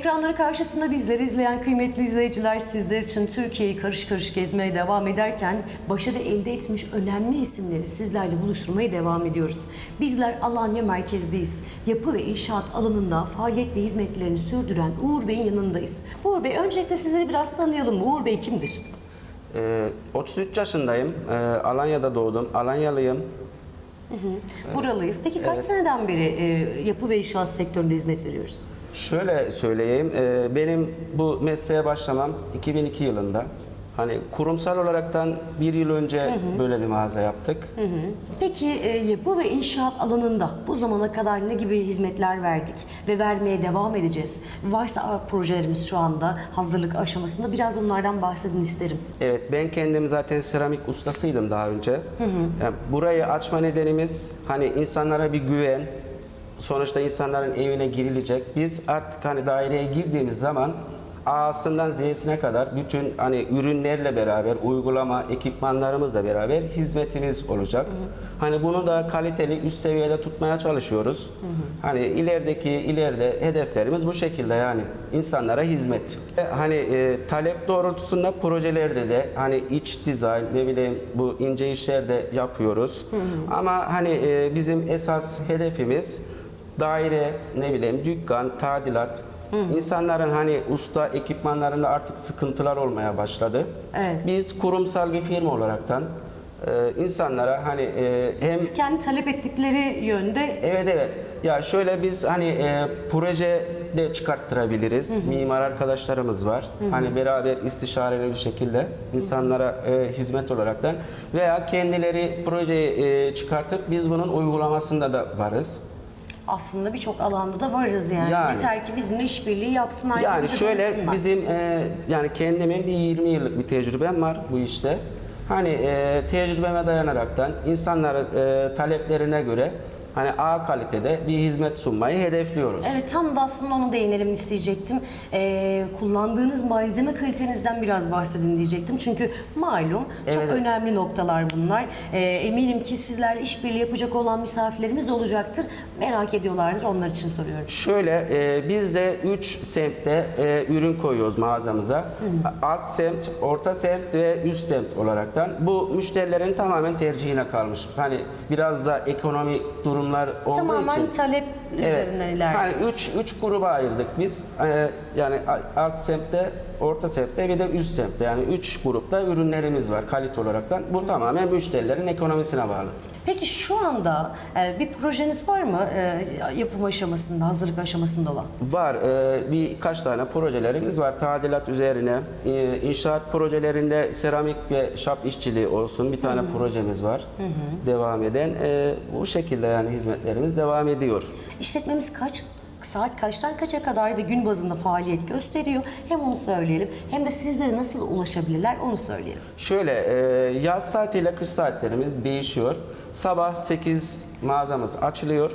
Ekranları karşısında bizleri izleyen kıymetli izleyiciler sizler için Türkiye'yi karış karış gezmeye devam ederken başarı elde etmiş önemli isimleri sizlerle buluşturmaya devam ediyoruz. Bizler Alanya merkezdeyiz. Yapı ve inşaat alanında faaliyet ve hizmetlerini sürdüren Uğur Bey'in yanındayız. Uğur Bey öncelikle sizleri biraz tanıyalım. Uğur Bey kimdir? Ee, 33 yaşındayım. Ee, Alanya'da doğdum. Alanyalıyım. Buralıyız. Peki kaç seneden beri e, yapı ve inşaat sektöründe hizmet veriyoruz? Şöyle söyleyeyim. ee, benim bu mesleğe başlamam 2002 yılında. Hani kurumsal olaraktan bir yıl önce böyle bir mağaza yaptık. Peki e, yapı ve inşaat alanında bu zamana kadar ne gibi hizmetler verdik ve vermeye devam edeceğiz? Varsa a, projelerimiz şu anda hazırlık aşamasında biraz onlardan bahsedin isterim. Evet ben kendim zaten seramik ustasıydım daha önce. Yani burayı açma nedenimiz hani insanlara bir güven. Sonuçta insanların evine girilecek. Biz artık hani daireye girdiğimiz zaman A'sından Z'sine kadar bütün hani ürünlerle beraber, uygulama, ekipmanlarımızla beraber hizmetimiz olacak. Hani bunu da kaliteli, üst seviyede tutmaya çalışıyoruz. Hani ilerideki ileride hedeflerimiz bu şekilde yani insanlara hizmet. E, Hani e, talep doğrultusunda projelerde de hani iç dizayn ne bileyim bu ince işler de yapıyoruz. Ama hani e, bizim esas hedefimiz daire ne bileyim dükkan, tadilat. İnsanların hani usta ekipmanlarında artık sıkıntılar olmaya başladı. Evet. Biz kurumsal bir firma olaraktan e, insanlara hani e, hem Siz kendi talep ettikleri yönde Evet evet. Ya şöyle biz hani e, proje de çıkarttırabiliriz. Mimar arkadaşlarımız var. Hani beraber istişareli bir şekilde insanlara e, hizmet olaraktan veya kendileri projeyi e, çıkartıp biz bunun uygulamasında da varız. Aslında birçok alanda da varız yani. Yani. Yeter ki bizimle işbirliği yapsınlar. Yani şöyle tanısınlar. bizim e, yani kendimin bir 20 yıllık bir tecrübem var bu işte. Hani e, tecrübeme dayanaraktan insanların e, taleplerine göre hani A kalitede bir hizmet sunmayı hedefliyoruz. Evet tam da aslında onu değinelim isteyecektim. Ee, kullandığınız malzeme kalitenizden biraz bahsedin diyecektim. Çünkü malum çok Evet. önemli noktalar bunlar. Ee, eminim ki sizlerle işbirliği yapacak olan misafirlerimiz de olacaktır. Merak ediyorlardır onlar için soruyorum. Şöyle e, biz de 3 semtte e, ürün koyuyoruz mağazamıza. Alt semt, orta semt ve üst semt olaraktan. Bu müşterilerin tamamen tercihine kalmış. Hani biraz da ekonomi durumlar olduğu Tamamen için. talep üzerinden Hani ilerliyoruz. 3 3 gruba ayırdık biz. E, yani alt semtte, orta semtte ve de üst semtte. Yani 3 grupta ürünlerimiz var kalite olaraktan. Bu tamamen müşterilerin ekonomisine bağlı. Peki şu anda e, bir projeniz var mı e, yapım aşamasında, hazırlık aşamasında olan? Var. e, birkaç tane projelerimiz var. Tadilat üzerine. e, inşaat projelerinde seramik ve şap işçiliği olsun. Bir tane projemiz var. Devam eden. E, bu şekilde yani hizmetlerimiz devam ediyor. İşletmemiz kaç saat kaçtan kaça kadar ve gün bazında faaliyet gösteriyor? Hem onu söyleyelim hem de sizlere nasıl ulaşabilirler onu söyleyelim. Şöyle e, yaz saatiyle kış saatlerimiz değişiyor. Sabah 8 mağazamız açılıyor.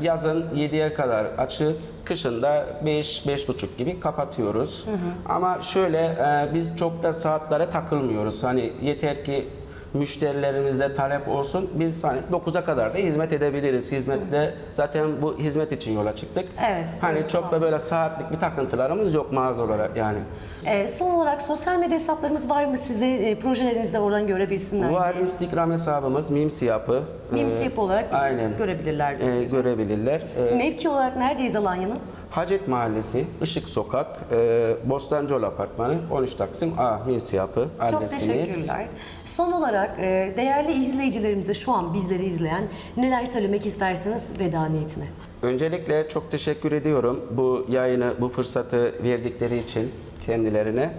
Yazın 7'ye kadar açığız. Kışın da 5-5.30 gibi kapatıyoruz. Ama şöyle e, biz çok da saatlere takılmıyoruz. Hani yeter ki müşterilerimizde talep olsun. Biz hani 9'a kadar da hizmet edebiliriz. Hizmette zaten bu hizmet için yola çıktık. Evet. Hani çok da böyle saatlik bir takıntılarımız yok mağaza olarak yani. Ee, son olarak sosyal medya hesaplarımız var mı size e, projelerinizi de oradan görebilsinler? Var diye. Instagram hesabımız Mimsi Yapı. Mimsi Ee, Yapı olarak aynen. görebilirler. Ee, görebilirler. Ee, Mevki olarak neredeyiz Alanya'nın? Hacet Mahallesi, Işık Sokak, e, Bostancıoğlu Apartmanı, 13 Taksim A Mimsi Yapı Çok adresimiz. teşekkürler. Son olarak e, değerli izleyicilerimize şu an bizleri izleyen neler söylemek isterseniz veda niyetine. Öncelikle çok teşekkür ediyorum bu yayını, bu fırsatı verdikleri için kendilerine.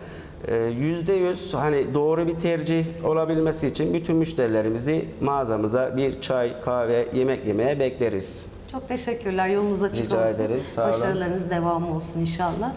Ee, Yüzde yüz hani doğru bir tercih olabilmesi için bütün müşterilerimizi mağazamıza bir çay, kahve, yemek yemeye bekleriz. Çok teşekkürler. Yolunuz açık Rica olsun. ederim, sağ olun. Başarılarınız devam olsun inşallah.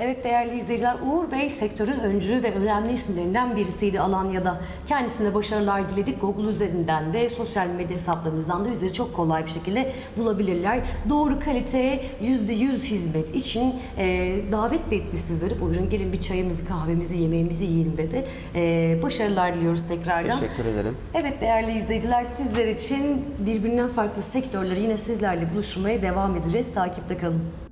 Evet değerli izleyiciler, Uğur Bey sektörün öncü ve önemli isimlerinden birisiydi Alanya'da. Kendisine başarılar diledik. Google üzerinden de sosyal medya hesaplarımızdan da bizleri çok kolay bir şekilde bulabilirler. Doğru kaliteye %100 hizmet için e, davet de etti sizleri. Buyurun gelin bir çayımızı, kahvemizi, yemeğimizi yiyin dedi. E, başarılar diliyoruz tekrardan. Teşekkür ederim. Evet değerli izleyiciler sizler için birbirinden farklı sektörleri yine sizlerle buluşturmaya devam edeceğiz. Takipte kalın.